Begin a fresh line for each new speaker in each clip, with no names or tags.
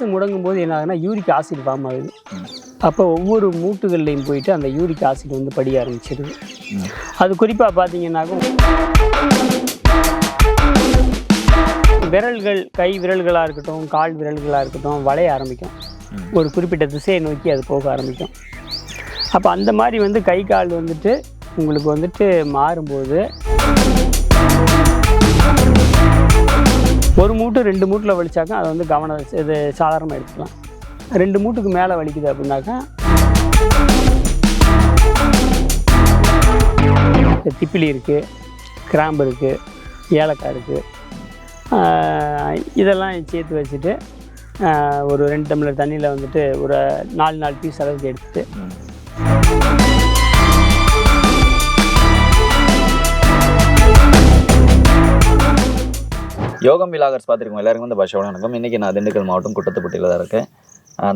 மனசு முடங்கும் போது என்ன ஆகுதுன்னா யூரிக் ஆசிட் ஃபார்ம் ஆகுது. அப்போ ஒவ்வொரு மூட்டுகள்லையும் போயிட்டு அந்த யூரிக் ஆசிட் வந்து படிய ஆரம்பிச்சிடுது அது குறிப்பாக பார்த்தீங்கன்னாக்கும் விரல்கள் கை விரல்களாக இருக்கட்டும் கால் விரல்களாக இருக்கட்டும் வளைய ஆரம்பிக்கும். ஒரு குறிப்பிட்ட திசையை நோக்கி அது போக ஆரம்பிக்கும். அப்போ அந்த மாதிரி வந்து கை கால் வந்துட்டு உங்களுக்கு வந்துட்டு மாறும்போது ஒரு மூட்டு ரெண்டு மூட்டில் வலிச்சாக்கா அதை வந்து கவனம் இது சாதாரணமாக எடுத்துக்கலாம். ரெண்டு மூட்டுக்கு மேலே வலிக்குது அப்படின்னாக்கா திப்பிலி இருக்குது கிராம்பு இருக்குது ஏலக்காய் இருக்குது இதெல்லாம் சேர்த்து வச்சுட்டு ஒரு ரெண்டு டம்ளர் தண்ணியில் வந்துட்டு ஒரு நாலு நாலு பீஸ் அளவுக்கு எடுத்துட்டு
யோகம் விலாகர்ஸ் பார்த்துருக்கோம். எல்லாருக்கும் வந்து பாஷா வணக்கம். இன்றைக்கி நான் திண்டுக்கல் மாவட்டம் குட்டத்துப்பட்டியில் தான் இருக்கேன்.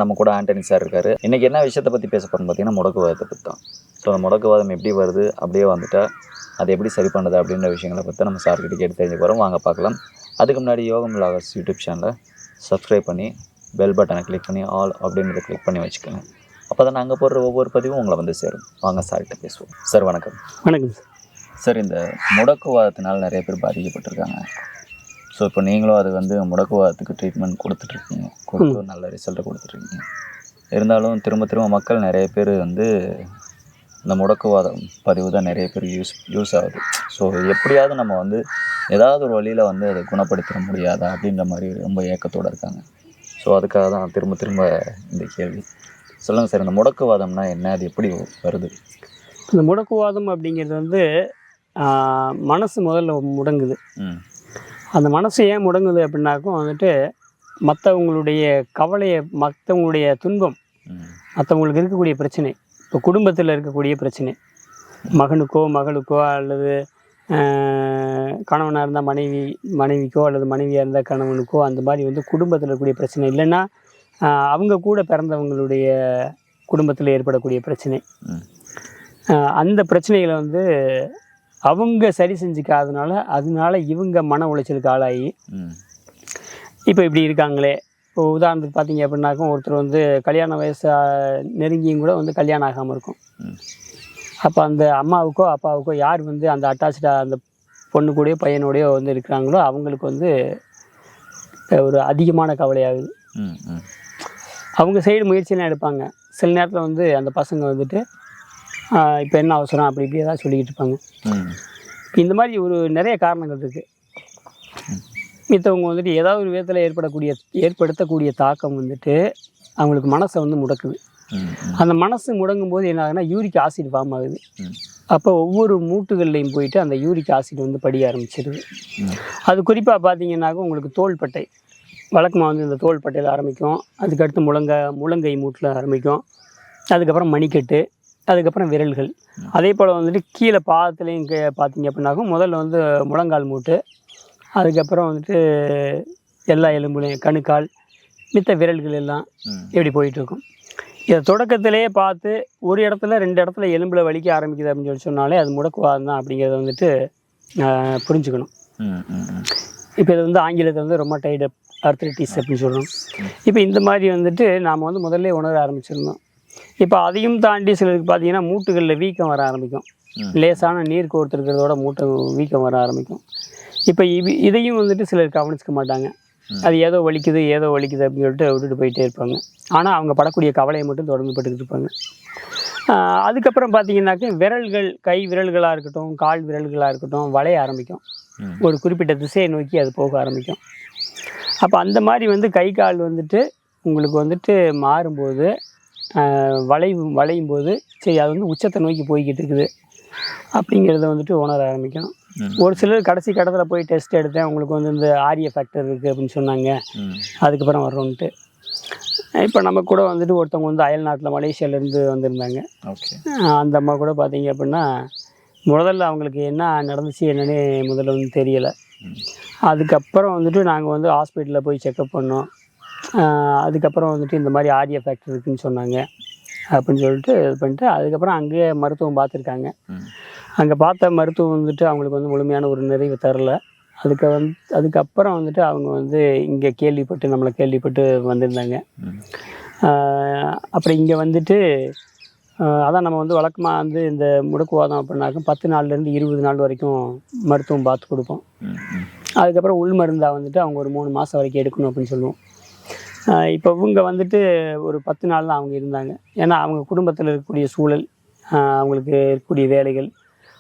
நம்ம கூட ஆண்டனி சார் இருக்காரு. இன்றைக்கி என்ன விஷயத்தை பற்றி பேச போகிறோம்னு பார்த்தீங்கன்னா முடக்குவாதத்தை பற்றி தான் ஸோ அந்த முடக்குவாதம் எப்படி வருது? அப்படியே வந்துட்டா அது எப்படி சரி பண்ணுறது அப்படின்ற விஷயங்களை பற்றி நம்ம சார்கிட்ட கேட்டு தெரிஞ்சு போகிறோம் வாங்க பார்க்கலாம். அதுக்கு முன்னாடி யோகம் விலாகர்ஸ் யூடியூப் சேனலை சப்ஸ்கிரைப் பண்ணி பெல் பட்டனை கிளிக் பண்ணி ஆல் அப்படின்றத கிளிக் பண்ணி வச்சுக்கோங்க. அப்போ தான் நாங்கள் போடுற ஒவ்வொரு பதிவும் உங்களை வந்து சேரும். வாங்க சார்கிட்ட பேசுவோம். சார் வணக்கம்.
வணக்கம் சார்
சார் இந்த முடக்குவாதத்தினால நிறைய பேர் பாதிக்கப்பட்டிருக்காங்க. ஸோ இப்போ நீங்களும் அது வந்து முடக்குவாதத்துக்கு ட்ரீட்மெண்ட் கொடுத்துட்ருக்கீங்க. கொடுத்து ஒரு நல்ல ரிசல்ட்டை கொடுத்துட்ருக்கீங்க. இருந்தாலும் திரும்ப திரும்ப மக்கள் நிறைய பேர் வந்து இந்த முடக்குவாதம் பதிவு தான் நிறைய பேர் யூஸ் யூஸ் ஆகுது. ஸோ எப்படியாவது நம்ம வந்து ஏதாவது ஒரு வழியில் வந்து அதை குணப்படுத்திட முடியாதா அப்படின்ற மாதிரி ரொம்ப ஏக்கத்தோடு இருக்காங்க. ஸோ அதுக்காக தான் திரும்ப திரும்ப இந்த கேள்வி. சொல்லுங்கள் சார் இந்த முடக்குவாதம்னா என்ன? அது எப்படி வருது?
இந்த முடக்குவாதம் அப்படிங்கிறது வந்து மனசு முதல்ல முடங்குது. அந்த மனசு ஏன் முடங்குது அப்படின்னாக்கும் வந்துட்டு மற்றவங்களுடைய கவலையை மற்றவங்களுடைய துன்பம் மற்றவங்களுக்கு இருக்கக்கூடிய பிரச்சனை இப்போ குடும்பத்தில் இருக்கக்கூடிய பிரச்சனை. மகனுக்கோ மகளுக்கோ அல்லது கணவனாக இருந்தால் மனைவி மனைவிக்கோ அல்லது மனைவியாக இருந்தால் கணவனுக்கோ அந்த மாதிரி வந்து குடும்பத்தில் இருக்கக்கூடிய பிரச்சனை. இல்லைன்னா அவங்க கூட பிறந்தவங்களுடைய குடும்பத்தில் ஏற்படக்கூடிய பிரச்சனை. அந்த பிரச்சனைகளை வந்து அவங்க சரி செஞ்சுக்காதனால அதனால இவங்க மன உளைச்சலுக்கு ஆளாகி இப்போ இப்படி இருக்காங்களே. இப்போ உதாரணத்துக்கு பார்த்தீங்க அப்படின்னாக்கும் ஒருத்தர் வந்து கல்யாண வயசு நெருங்கியும் கூட வந்து கல்யாணம் ஆகாமல் இருக்கும். அப்போ அந்த அம்மாவுக்கோ அப்பாவுக்கோ யார் வந்து அந்த அட்டாச்சாக அந்த பொண்ணு கூடயோ பையனோடயோ வந்து இருக்கிறாங்களோ அவங்களுக்கு வந்து ஒரு அதிகமான கவலையாகுது. அவங்க சைடு முயற்சியெல்லாம் எடுப்பாங்க. சில நேரத்தில் வந்து அந்த பசங்க வந்துட்டு இப்போ என்ன அவசரம்? அப்படி இப்படி ஏதாவது சொல்லிக்கிட்டு இருப்பாங்க. இந்த மாதிரி ஒரு நிறைய காரணங்கள் இருக்குது மித்தவங்க வந்துட்டு ஏதாவது ஒரு விதத்தில் ஏற்படக்கூடிய ஏற்படுத்தக்கூடிய தாக்கம் வந்துட்டு அவங்களுக்கு மனசை வந்து முடக்குது. அந்த மனசு முடங்கும் போது என்ன ஆகுதுன்னா யூரிக் ஆசிட் ஃபார்ம் ஆகுது. அப்போ ஒவ்வொரு மூட்டுகள்லையும் போயிட்டு அந்த யூரிக் ஆசிட் வந்து படிய ஆரம்பிச்சிடுது அது குறிப்பாக பார்த்தீங்கன்னாக்க உங்களுக்கு தோள்பட்டை வழக்கமாக வந்து இந்த தோள்பட்டையில் ஆரம்பிக்கும். அதுக்கடுத்து முழங்க முழங்கை மூட்டில் ஆரம்பிக்கும். அதுக்கப்புறம் மணிக்கட்டு. அதுக்கப்புறம் விரல்கள். அதே போல் வந்துட்டு கீழே பாதத்துலேயும் கே பார்த்தீங்க அப்படின்னாக்கும் முதல்ல வந்து முழங்கால் மூட்டு அதுக்கப்புறம் வந்துட்டு எல்லா எலும்புலையும் கணுக்கால் மித்த விரல்கள் எல்லாம்
ம்.
இப்படி போயிட்டுருக்கும். இதை தொடக்கத்திலேயே பார்த்து ஒரு இடத்துல ரெண்டு இடத்துல எலும்பில் வலிக்க ஆரம்பிக்குது அப்படின்னு சொல்லி சொன்னாலே அது முடக்குவாதம் தான் அப்படிங்கிறத வந்துட்டு புரிஞ்சுக்கணும். இப்போ இது வந்து ஆங்கிலத்தில் வந்து ரொம்ப டைட் அர்த்ரைட்டிஸ் அப்படின்னு சொல்கிறோம் இப்போ இந்த மாதிரி வந்துட்டு நாம் வந்து முதல்ல உணர ஆரம்பிச்சிருந்தோம். இப்போ அதையும் தாண்டி சிலருக்கு பார்த்தீங்கன்னா மூட்டுகளில் வீக்கம் வர ஆரம்பிக்கும். லேசான நீர் கோர்த்துருக்கிறதோட மூட்டை வீக்கம் வர ஆரம்பிக்கும். இப்போ இது இதையும் வந்துட்டு சிலர் கவனிச்சுக்க மாட்டாங்க. அது ஏதோ வலிக்குது ஏதோ வலிக்குது அப்படின்னு சொல்லிட்டு விட்டுட்டு போயிட்டே இருப்பாங்க. ஆனால் அவங்க படக்கூடிய கவலையை மட்டும் தொடர்ந்து பட்டுக்கிட்டு இருப்பாங்க. அதுக்கப்புறம் பார்த்தீங்கன்னாக்க விரல்கள் கை விரல்களாக இருக்கட்டும் கால் விரல்களாக இருக்கட்டும் வளைய ஆரம்பிக்கும். ஒரு குறிப்பிட்ட திசையை நோக்கி அது போக ஆரம்பிக்கும். அப்போ அந்த மாதிரி வந்து கை கால் வந்துட்டு உங்களுக்கு வந்துட்டு மாறும்போது வளைவு வளையும் போது சரி அது வந்து உச்சத்தை நோக்கி போய்கிட்டு இருக்குது. அப்படிங்கிறத வந்துட்டு உணர ஆரம்பிக்கணும். ஒரு சிலர் கடைசி கடத்தில் போய் டெஸ்ட் எடுத்தேன். உங்களுக்கு வந்து இந்த ஆரிய ஃபேக்டர் இருக்குது அப்படின்னு சொன்னாங்க. அதுக்கப்புறம் வர்றோன்ட்டு இப்போ நம்ம கூட வந்துட்டு ஒருத்தவங்க வந்து அயல் நாட்டில் மலேசியாவிலேருந்து வந்திருந்தாங்க. அந்த அம்மா கூட பார்த்தீங்க அப்படின்னா முதல்ல அவங்களுக்கு என்ன நடந்துச்சு என்னன்னே முதல்ல வந்து தெரியலை. அதுக்கப்புறம் வந்துட்டு நாங்கள் வந்து ஹாஸ்பிட்டலில் போய் செக்கப் பண்ணோம். அதுக்கப்புறம் வந்துட்டு இந்த மாதிரி ஆரிய ஃபேக்டர் இருக்குன்னு சொன்னாங்க. அப்படின்னு சொல்லிட்டு இது பண்ணிட்டு அதுக்கப்புறம் அங்கேயே மருத்துவம் பார்த்துருக்காங்க. அங்கே பார்த்த மருத்துவம் வந்துட்டு அவங்களுக்கு வந்து முழுமையான ஒரு நிறைவு தரல. அதுக்கு வந்து அதுக்கப்புறம் வந்துட்டு அவங்க வந்து இங்கே கேள்விப்பட்டு நம்மளை கேள்விப்பட்டு வந்திருந்தாங்க. அப்புறம் இங்கே வந்துட்டு அதான் நம்ம வந்து வழக்கமாக வந்து இந்த முடக்குவாதம் அப்படின்னாக்க பத்து நாள்லேருந்து இருபது நாள் வரைக்கும் மருத்துவம் பார்த்து கொடுப்போம். அதுக்கப்புறம் உள் மருந்தாக வந்துட்டு அவங்க ஒரு மூணு மாதம் வரைக்கும் எடுக்கணும் அப்படின்னு சொல்லுவோம். இப்போ இவங்க வந்துட்டு ஒரு பத்து நாள் தான் அவங்க இருந்தாங்க. ஏன்னா அவங்க குடும்பத்தில் இருக்கக்கூடிய சூழல் அவங்களுக்கு இருக்கக்கூடிய வேலைகள்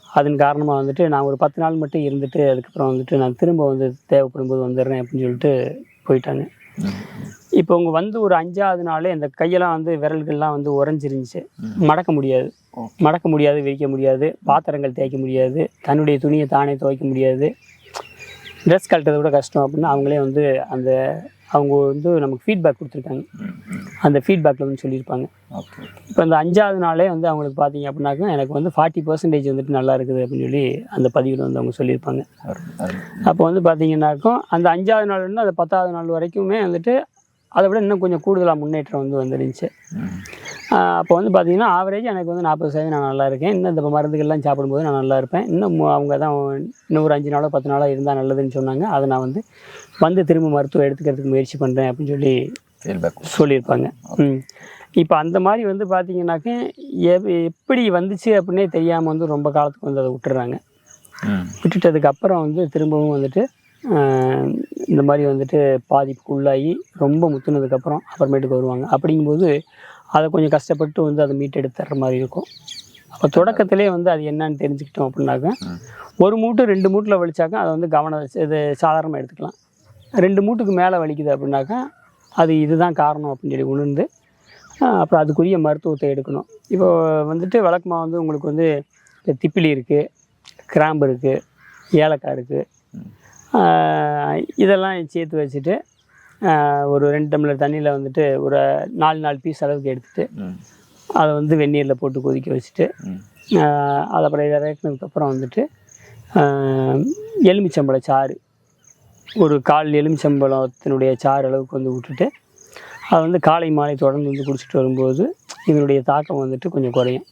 அதன் காரணமாக வந்துட்டு நான் ஒரு பத்து நாள் மட்டும் இருந்துட்டு அதுக்கப்புறம் வந்துட்டு நான் திரும்ப வந்து தேவைப்படும் போது வந்துடுறேன் அப்படின்னு சொல்லிட்டு போயிட்டாங்க. இப்போ அவங்க வந்து ஒரு அஞ்சாவது நாளே இந்த கையெல்லாம் வந்து விரல்கள்லாம் வந்து உறைஞ்சிருந்துச்சு. மடக்க முடியாது. மடக்க முடியாது விரிக்க முடியாது. பாத்திரங்கள் தேய்க்க முடியாது. தன்னுடைய துணியை தானே துவைக்க முடியாது. ட்ரெஸ் கழட்டதை விட கஷ்டம் அப்படின்னு அவங்களே வந்து அந்த அவங்க வந்து நமக்கு ஃபீட்பேக் கொடுத்துருக்காங்க. அந்த ஃபீட்பேக்கில் வந்து சொல்லியிருப்பாங்க. இப்போ இந்த அஞ்சாவது நாளே வந்து அவங்களுக்கு பார்த்தீங்க அப்படின்னாக்கா எனக்கு வந்து ஃபார்ட்டி பர்சன்டேஜ் வந்துட்டு நல்லா இருக்குது அப்படின்னு சொல்லி அந்த பதிவில் வந்து அவங்க சொல்லியிருப்பாங்க. அப்போ வந்து பார்த்தீங்கன்னாக்கும் அந்த அஞ்சாவது நாள்லேருந்து அந்த பத்தாவது நாள் வரைக்குமே வந்துட்டு அதை விட இன்னும் கொஞ்சம் கூடுதலாக முன்னேற்றம் வந்து வந்துருந்துச்சு. அப்போ வந்து பார்த்தீங்கன்னா ஆவரேஜ் எனக்கு வந்து நாற்பது சதவீதம் நான் நல்லா இருக்கேன். இன்னும் இந்த மருந்துகள்லாம் சாப்பிடும்போது நான் நல்லா இருப்பேன். இன்னும் அவங்க தான் இன்னும் ஒரு அஞ்சு நாளோ பத்து நாளோ இருந்தால் நல்லதுன்னு சொன்னாங்க. அதை நான் வந்து வந்து திரும்ப மருத்துவம் எடுத்துக்கிறதுக்கு முயற்சி பண்ணுறேன் அப்படின்னு சொல்லி சொல்லியிருப்பாங்க. இப்போ அந்த மாதிரி வந்து பார்த்தீங்கன்னாக்க எப் எப்படி வந்துச்சு அப்படின்னே தெரியாமல் வந்து ரொம்ப காலத்துக்கு வந்து அதை விட்டுறாங்க. விட்டுட்டதுக்கு அப்புறம் வந்து திரும்பவும் வந்துட்டு இந்த மாதிரி வந்துட்டு பாதிப்புக்கு உள்ளாகி ரொம்ப முத்துனதுக்கப்புறம் அப்புறமேட்டுக்கு வருவாங்க. அப்படிங்கும்போது அதை கொஞ்சம் கஷ்டப்பட்டு வந்து அதை மீட்டெடுத்துற மாதிரி இருக்கும். அப்போ தொடக்கத்திலே வந்து அது என்னன்னு தெரிஞ்சுக்கிட்டோம் அப்படின்னாக்க ஒரு மூட்டு ரெண்டு மூட்டில் வலிச்சாக்கா அதை வந்து கவனம் இது சாதாரணமாக எடுத்துக்கலாம். ரெண்டு மூட்டுக்கு மேலே வலிக்குது அப்படின்னாக்கா அது இதுதான் காரணம் அப்படின்னு சொல்லி உணர்ந்து அப்புறம் அதுக்குரிய மருத்துவத்தை எடுக்கணும். இப்போ வந்துட்டு வழக்கமாக வந்து உங்களுக்கு வந்து இந்த திப்பிலி இருக்குது கிராம்பு இருக்குது ஏலக்காய் இருக்குது இதெல்லாம் சேர்த்து வச்சுட்டு ஒரு ரெண்டு டம்ளர் தண்ணியில் வந்துட்டு ஒரு நாலு நாலு பீஸ் அளவுக்கு எடுத்துட்டு அதை வந்து வெந்நீரில் போட்டு கொதிக்க வச்சுட்டு அது அப்புறம் இதை இறக்குனதுக்கப்புறம் வந்துட்டு எலுமிச்சம்பழ சாறு. ஒரு கால் எலுமிச்சம்பழத்தினுடைய சாறு அளவுக்கு வந்து விட்டுட்டு அதை வந்து காலை மாலை தொடர்ந்து வந்து குடிச்சிட்டு வரும்போது இதனுடைய தாக்கம் வந்துட்டு கொஞ்சம் குறையும்.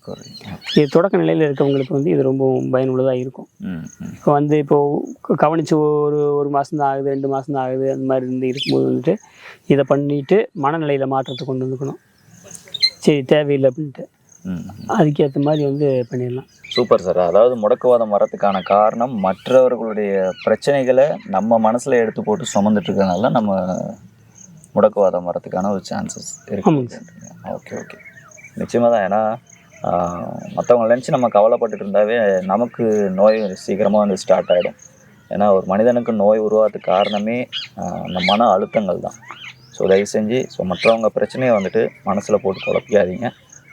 இது தொடக்க நிலையில் இருக்கவங்களுக்கு வந்து இது ரொம்ப பயனுள்ளதாக இருக்கும். இப்போ வந்து இப்போது கவனித்து ஒரு ஒரு மாதம் தான் ஆகுது ரெண்டு மாதம் தான் ஆகுது அந்த மாதிரி இருந்து இருக்கும்போது வந்துட்டு இதை பண்ணிட்டு மனநிலையில் மாற்றத்தை கொண்டு வந்துக்கணும். சரி தேவையில்லை அப்படின்ட்டு. அதுக்கேற்ற மாதிரி வந்து பண்ணிடலாம்.
Super sir. அதாவது முடக்குவாதம் வரதுக்கான காரணம் மற்றவர்களுடைய பிரச்சனைகளை நம்ம மனசில் எடுத்து போட்டு சுமந்துட்டு இருக்கறனால நம்ம முடக்குவாதம் வரதுக்கான ஒரு சான்சஸ் இருக்கு. Okay okay. நிச்சயமாக தான் ஏன்னா மற்றவங்க நினச்சி நம்ம கவலைப்பட்டுட்டு இருந்தாவே நமக்கு நோய் சீக்கிரமாக வந்து ஸ்டார்ட் ஆகிடும் ஏன்னா ஒரு மனிதனுக்கு நோய் உருவாகிறதுக்கு காரணமே அந்த மன அழுத்தங்கள் தான். ஸோ தயவு செஞ்சு ஸோ மற்றவங்க பிரச்சனையை வந்துட்டு மனசில் போட்டு குழப்பிக்காதீங்க.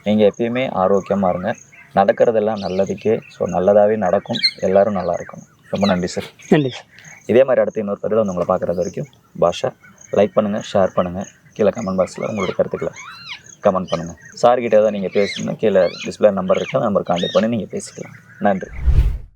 நீங்கள் எப்பயுமே ஆரோக்கியமாக இருங்க. நடக்கிறதெல்லாம் நல்லதுக்கே ஸோ நல்லதாகவே நடக்கும். எல்லாரும் நல்லா இருக்கணும். ரொம்ப நன்றி சார்
நன்றி சார்
இதே மாதிரி அடுத்த இன்னொரு பதில் வந்து உங்களை பார்க்குறது வரைக்கும் பாஷா. லைக் பண்ணுங்கள் ஷேர் பண்ணுங்கள் கீழே கமெண்ட் பாக்ஸில் உங்களோட கருத்துக்களை. கமெண்ட் பண்ணுங்கள் சார்கிட்ட ஏதாவது நீங்கள் பேசணும். கீழே டிஸ்பிளே நம்பர் இருக்குது அந்த நம்பர் கான்டெக்ட் பண்ணி நீங்கள் பேசிக்கலாம். நன்றி.